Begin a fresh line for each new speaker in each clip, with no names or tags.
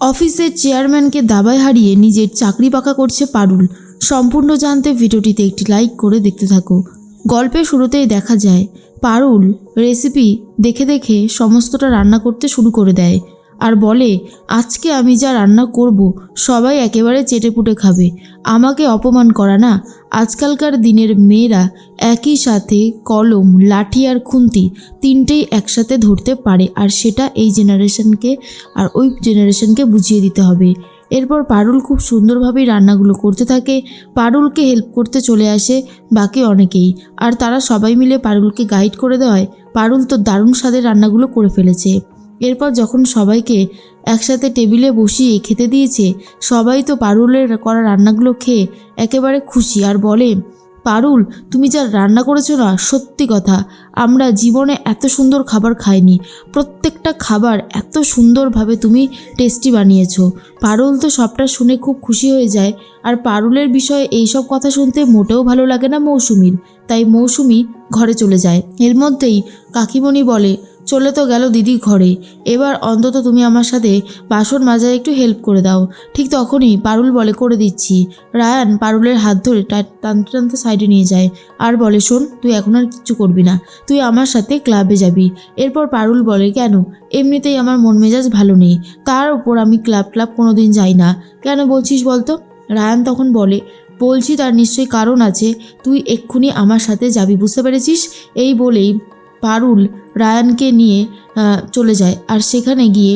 অফিসের চেয়ারম্যানকে দাবায় হারিয়ে নিজের চাকরি পাকা করছে পারুল। সম্পূর্ণ জানতে ভিডিওটিতে একটি লাইক করে দেখতে থাকো। গল্পের শুরুতেই দেখা যায়, পারুল রেসিপি দেখে দেখে সমস্তটা রান্না করতে শুরু করে দেয়। আর বলে, আজকে আমি যা রান্না করব, সবাই একেবারে চেটেপুটে খাবে। আমাকে অপমান করা না। আজকালকার দিনের মেয়েরা একই সাথে কলম, লাঠি আর খুন্তি তিনটেই একসাথে ধরতে পারে আর সেটা এই জেনারেশনকে আর ওই জেনারেশনকে বুঝিয়ে দিতে হবে। এরপর পারুল খুব সুন্দরভাবেই রান্নাগুলো করতে থাকে। পারুলকে হেল্প করতে চলে আসে বাকি অনেকেই। আর তারা সবাই মিলে পারুলকে গাইড করে দেওয়ায় পারুল তো দারুণ স্বাদের রান্নাগুলো করে ফেলেছে। এরপর যখন সবাইকে একসাথে টেবিলে বসিয়ে খেতে দিয়েছে, সবাই তো পারুলের করা রান্নাগুলো খেয়ে একেবারে খুশি আর বলে, পারুল, তুমি যা রান্না করেছ না, সত্যি কথা। আমরা জীবনে এত সুন্দর খাবার খাইনি। প্রত্যেকটা খাবার এত সুন্দরভাবে তুমি টেস্টি বানিয়েছো। পারুল তো সবটা শুনে খুব খুশি হয়ে যায়। আর পারুলের বিষয়ে এইসব কথা শুনতে মোটেও ভালো লাগে না মৌসুমির। তাই মৌসুমি ঘরে চলে যায়। এর মধ্যেই কাকিমণি বলে চলে তো গেল দিদি ঘরে। এবার অন্তত তুমি আমার সাথে বাসন মাজায় একটু হেল্প করে দাও। ঠিক তখনই পারুল বলে করে দিচ্ছি। রায়ান পারুলের হাত ধরে টানতে টানতে সাইডে নিয়ে যায়। আর বলে, শোন, তুই এখন আর কিচ্ছু করবি না। তুই আমার সাথে ক্লাবে যাবি। এরপর পারুল বলে, কেন? এমনিতেই আমার মন মেজাজ ভালো নেই। তার উপর আমি ক্লাব ক্লাব কোনো দিন যাই না। কেন বলছিস বলতো? রায়ান তখন বলে, বলছি তার নিশ্চয়ই কারণ আছে। তুই এক্ষুনি আমার সাথে যাবি, বুঝতে পেরেছিস? এই বলেই পারুল রায়ানকে নিয়ে চলে যায়। আর সেখানে গিয়ে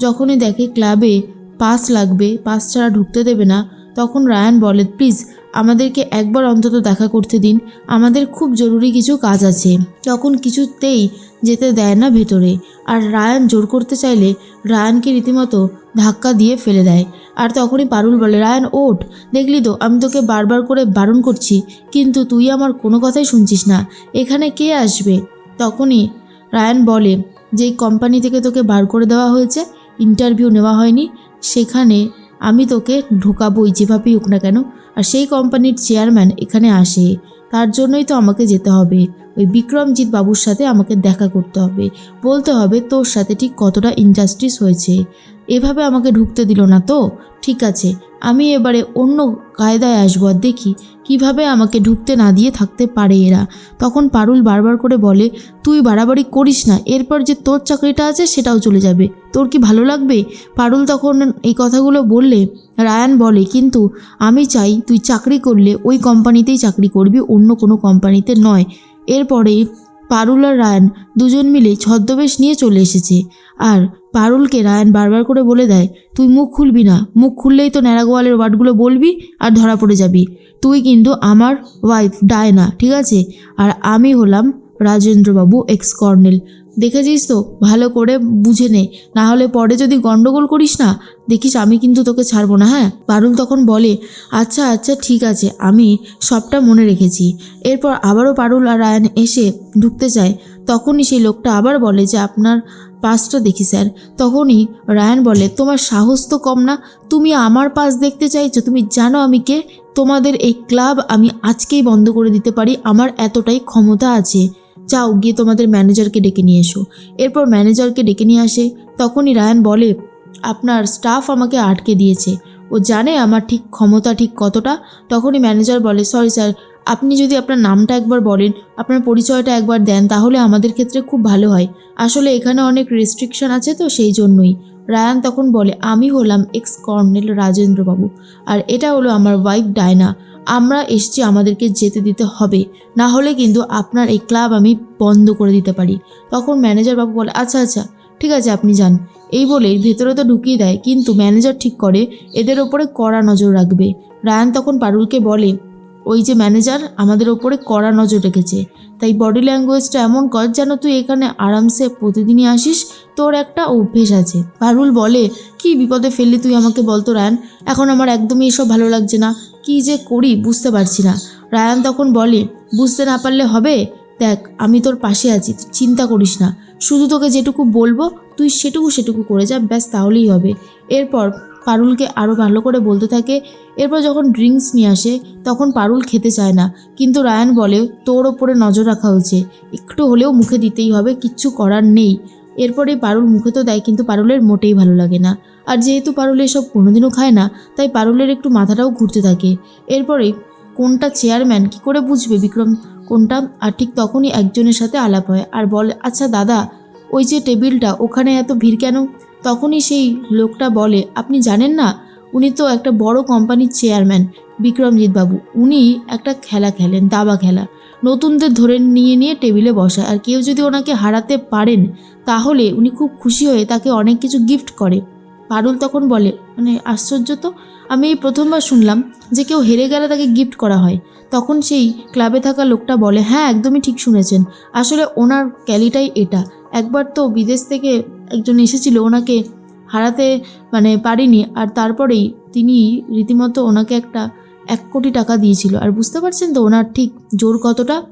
যখনই দেখে ক্লাবে পাস লাগবে, পাস ছাড়া ঢুকতে দেবে না, তখন রায়ান বলে, প্লিজ, আমাদেরকে একবার অন্তত দেখা করতে দিন। আমাদের খুব জরুরি কিছু কাজ আছে। তখন কিছুতেই যেতে দেয় না ভেতরে। আর রায়ান জোর করতে চাইলে রায়ানকে রীতিমতো ধাক্কা দিয়ে ফেলে দেয়। আর তখনই পারুল বলে, রায়ান, ওঠ। দেখলি তো, আমি তোকে বারবার করে বারণ করছি, কিন্তু তুই আমার কোনো কথাই শুনছিস না। এখানে কে আসবে? তখনই রায়ান বলে, যেই কোম্পানি থেকে তোকে বার করে দেওয়া হয়েছে ইন্টারভিউ নেওয়া হয়নি, সেখানে আমি তোকে ঢোকাবোই, যেভাবেই হোক না কেন। আর সেই কোম্পানির চেয়ারম্যান এখানে আসে। তার জন্যই তো আমাকে যেতে হবে। ওই বিক্রমজিৎ বাবুর সাথে আমাকে দেখা করতে হবে। বলতে হবে তোর সাথে ঠিক কতটা ইনজাস্টিস হয়েছে। এভাবে আমাকে ঢুকতে দিল না তো? ঠিক আছে আমি এবারে অন্য কায়দায় আসব আর দেখি কীভাবে আমাকে ঢুকতে না দিয়ে থাকতে পারে এরা। তখন পারুল বারবার করে বলে, তুই বাড়াবাড়ি করিস না, এরপর যে তোর চাকরিটা আছে সেটাও চলে যাবে। তোর কি ভালো লাগবে? পারুল তখন এই কথাগুলো বললে, রায়ান বলে, কিন্তু আমি চাই তুই চাকরি করলে ওই কোম্পানিতেই চাকরি করবি, অন্য কোনো কোম্পানিতে নয়। এরপরে পারুল আর রায়ান দুজন মিলে ছদ্মবেশ নিয়ে চলে এসেছে। আর পারুলকে রায়ান বারবার করে বলে দেয়, তুই মুখ খুলবি না। মুখ খুললেই তো ন্যাড়াগোয়ালের ওয়ার্ডগুলো বলবি আর ধরা পড়ে যাবি। তুই কিন্তু আমার ওয়াইফ ডায়না, ঠিক আছে? আর আমি হলাম রাজেন্দ্রবাবু এক্স কর্নেল দেখেছিস তো? ভালো করে বুঝে নে। না হলে পরে যদি গন্ডগোল করিস না, দেখিস আমি কিন্তু তোকে ছাড়বো না হ্যাঁ? পারুল তখন বলে আচ্ছা আচ্ছা ঠিক আছে। আমি সবটা মনে রেখেছি। এরপর আবারও পারুল আর রায়ান এসে ঢুকতে চায় তখনই সেই লোকটা আবার বলে যে, আপনার পাসটা দেখি, স্যার। তখনই রায়ান বলে, তোমার সাহস তো কম না। তুমি আমার পাস দেখতে চাইছো। তুমি জানো আমি কে। তোমাদের এই ক্লাব আমি আজকেই বন্ধ করে দিতে পারি। আমার এতটাই ক্ষমতা আছে। যাও, গিয়ে তোমাদের ম্যানেজারকে ডেকে নিয়ে এসো। এরপর ম্যানেজারকে ডেকে নিয়ে আসে। তখনই রায়ান বলে, আপনার স্টাফ আমাকে আটকে দিয়েছে। ও জানে আমার ঠিক ক্ষমতা ঠিক কতটা? তখনই ম্যানেজার বলে, সরি, স্যার। আপনি যদি আপনার নামটা একবার বলেন, আপনার পরিচয়টা একবার দেন, তাহলে আমাদের ক্ষেত্রে খুব ভালো হয়। আসলে এখানে অনেক রেস্ট্রিকশন আছে তো সেই জন্যই। রায়ান তখন বলে, আমি হলাম এক্স কর্নেল রাজেন্দ্রবাবু। আর এটা হলো আমার ওয়াইফ ডায়না। আমরা এসছি আমাদেরকে যেতে দিতে হবে। না হলে কিন্তু আপনার এই ক্লাব আমি বন্ধ করে দিতে পারি। তখন ম্যানেজার বাবু বলে আচ্ছা আচ্ছা ঠিক আছে, আপনি যান। এই বলে ভেতরে তো ঢুকিয়ে দেয়, কিন্তু ম্যানেজার ঠিক করে, এদের ওপরে কড়া নজর রাখবে। রায়ান তখন পারুলকে বলে ওই যে ম্যানেজার আমাদের ওপরে কড়া নজর রেখেছে। তাই বডি ল্যাঙ্গুয়েজটা এমন কর যেন তুই এখানে আরামসে প্রতিদিনই আসিস, তোর একটা অভ্যেস আছে। পারুল বলে, কি বিপদে ফেললি তুই আমাকে বলতো, রায়ান? এখন আমার একদমই এসব ভালো লাগছে না। কি যে করি বুঝতে পারছি না। রায়ান তখন বলে, বুঝতে না পারলে হবে? দেখ, আমি তোর পাশে আছি, তুই চিন্তা করিস না। শুধু তোকে যেটুকু বলব, তুই সেটুকু সেটুকু করে যা, ব্যাস তাহলেই হবে। এরপর পারুলকে আরও ভালো করে বলতে থাকে। এরপর যখন ড্রিঙ্কস নিয়ে আসে, তখন পারুল খেতে চায় না। কিন্তু রায়ান বলে, তোর ওপরে নজর রাখা হয়েছে। একটু হলেও মুখে দিতেই হবে, কিচ্ছু করার নেই। এরপরে পারুল মুখে তো দেয়, কিন্তু পারুলের মোটেই ভালো লাগে না। আর যেহেতু পারুল এসব কোনোদিনও খায় না, তাই পারুলের একটু মাথাটাও ঘুরতে থাকে। এরপরে, কোনটা চেয়ারম্যান কি করে বুঝবে বিক্রম? কোনটা? আর ঠিক তখনই একজনের সাথে আলাপ হয়। আর বলে আচ্ছা দাদা, ওই যে টেবিলটা, ওখানে এত ভিড় কেন? তখনই সেই লোকটা বলে, আপনি জানেন না, উনি তো একটা বড় কোম্পানির চেয়ারম্যান, বিক্রমজিৎ বাবু। উনি একটা খেলা খেলেন, দাবা খেলা। নতুনদের ধরে নিয়ে নিয়ে টেবিলে বসায় আর কেউ যদি ওনাকে হারাতে পারেন, তাহলে উনি খুব খুশি হয়ে তাকে অনেক কিছু গিফট করে। পারুল তখন বলে মানে আশ্চর্য তো। আমি এই প্রথমবার শুনলাম যে কেউ হেরে গেলে তাকে গিফট করা হয়। তখন সেই ক্লাবে থাকা লোকটা বলে হ্যাঁ একদমই ঠিক শুনেছেন। আসলে ওনার ক্যালিটাই এটা। একবার তো বিদেশ থেকে একজন এসেছিল, ওনাকে হারাতে মানে পারিনি। আর তারপরেই তিনি রীতিমতো ওনাকে একটা এক কোটি টাকা দিয়েছিল। আর বুঝতে পারছেন তো ওনার ঠিক জোর কতটা?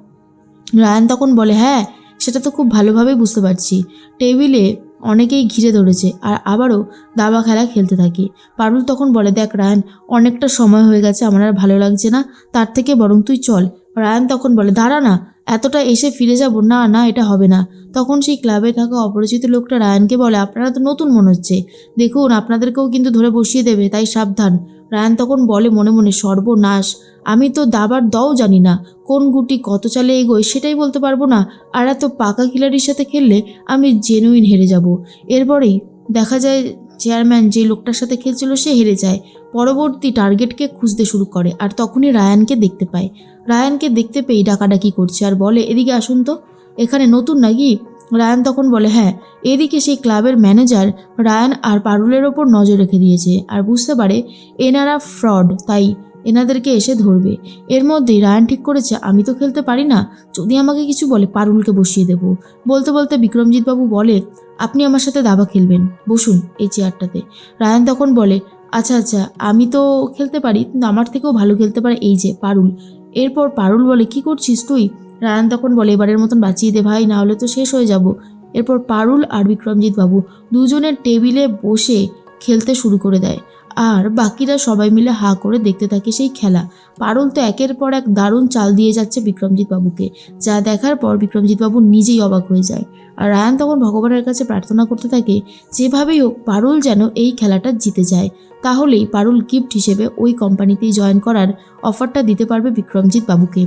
রায়ান তখন বলে হ্যাঁ সেটা তো খুব ভালোভাবেই বুঝতে পারছি। টেবিলে অনেকেই ঘিরে ধরেছে, আর আবারও দাবা খেলা খেলতে থাকে। পারুল তখন বলে, দেখ রায়ান, অনেকটা সময় হয়ে গেছে, আমার আর ভালো লাগছে না। তার থেকে বরং তুই চল। রায়ান তখন বলে, দাঁড়া না, এতটা এসে ফিরে যাব, না না, এটা হবে না। তখন সেই ক্লাবে থাকা অপরিচিত লোকটা রায়ানকে বলে, আপনারা তো নতুন মনে হচ্ছে। দেখুন, আপনাদেরকেও কিন্তু ধরে বসিয়ে দেবে, তাই সাবধান। রায়ান তখন বলে, মনে মনে, সর্বনাশ। আমি তো দাবার দও জানি না, কোন গুটি কত চালে এগোয় সেটাই বলতে পারব না। আর এত পাকা খিলাড়ির সাথে খেললে আমি জেনুইন হেরে যাব। এরপরেই দেখা যায় চেয়ারম্যান যে লোকটার সাথে খেলছিল সে হেরে যায়। পরবর্তী টার্গেটকে খুঁজতে শুরু করে আর তখনই রায়ানকে দেখতে পায়। রায়ানকে দেখতে পেয়েই ডাকাডাকি করছে আর বলে, এদিকে আসুন তো। এখানে নতুন নাকি? রায়ান তখন বলে হ্যাঁ। এদিকে সেই ক্লাবের ম্যানেজার রায়ান আর পারুলের ওপর নজর রেখে দিয়েছে। আর বুঝতে পারে, এনারা ফ্রড, তাই এনাদেরকে এসে ধরবে। এর মধ্যেই রায়ান ঠিক করেছে, আমি তো খেলতে পারি না, যদি আমাকে কিছু বলে, পারুলকে বসিয়ে দেব। বলতে বলতে বিক্রমজিৎ বাবু বলে, আপনি আমার সাথে দাবা খেলবেন, বসুন এই চেয়ারটাতে। রায়ান তখন বলে আচ্ছা আচ্ছা আমি তো খেলতে পারি কিন্তু আমার থেকেও ভালো খেলতে পারে এই যে, পারুল। এরপর পারুল বলে, কি করছিস তুই? রায়ান তখন বলে, এবারের মতন বাঁচিয়ে দে ভাই, না হলে তো শেষ হয়ে যাব। এরপর পারুল আর বিক্রমজিৎ বাবু দুজনের টেবিলে বসে খেলতে শুরু করে দেয়। আর বাকিরা সবাই মিলে হা করে দেখতে থাকে সেই খেলা। পারুল তো একের পর এক দারুণ চাল দিয়ে যাচ্ছে বিক্রমজিৎ বাবুকে যা দেখার পর বিক্রমজিৎ বাবু নিজেই অবাক হয়ে যায়। আর রায়ান তখন ভগবানের কাছে প্রার্থনা করতে থাকে, যেভাবেই হোক, পারুল যেন এই খেলাটা জিতে যায়। তাহলেই পারুল গিফট হিসেবে ওই কোম্পানিতেই জয়েন করার অফারটা দিতে পারবে বিক্রমজিৎ বাবুকে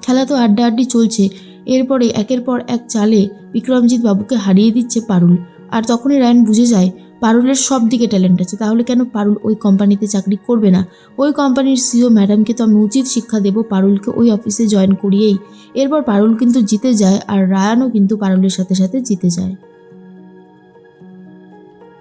খেলা তো আড্ডাআড্ডি চলছে, এরপরে একের পর এক চালে বিক্রমজিৎ বাবুকে হারিয়ে দিচ্ছে পারুল। আর তখনই রায়ন বুঝে যায় পারুলের সব দিকে ট্যালেন্ট আছে, তাহলে কেন পারুল ওই কোম্পানিতে চাকরি করবে না? ওই কোম্পানির সিও ম্যাডামকে তো আমি উচিত শিক্ষা দেবো পারুলকে ওই অফিসে জয়েন করিয়েই। এরপর পারুল কিন্তু জিতে যায় আর রায়ানও কিন্তু পারুলের সাথে সাথে জিতে যায়।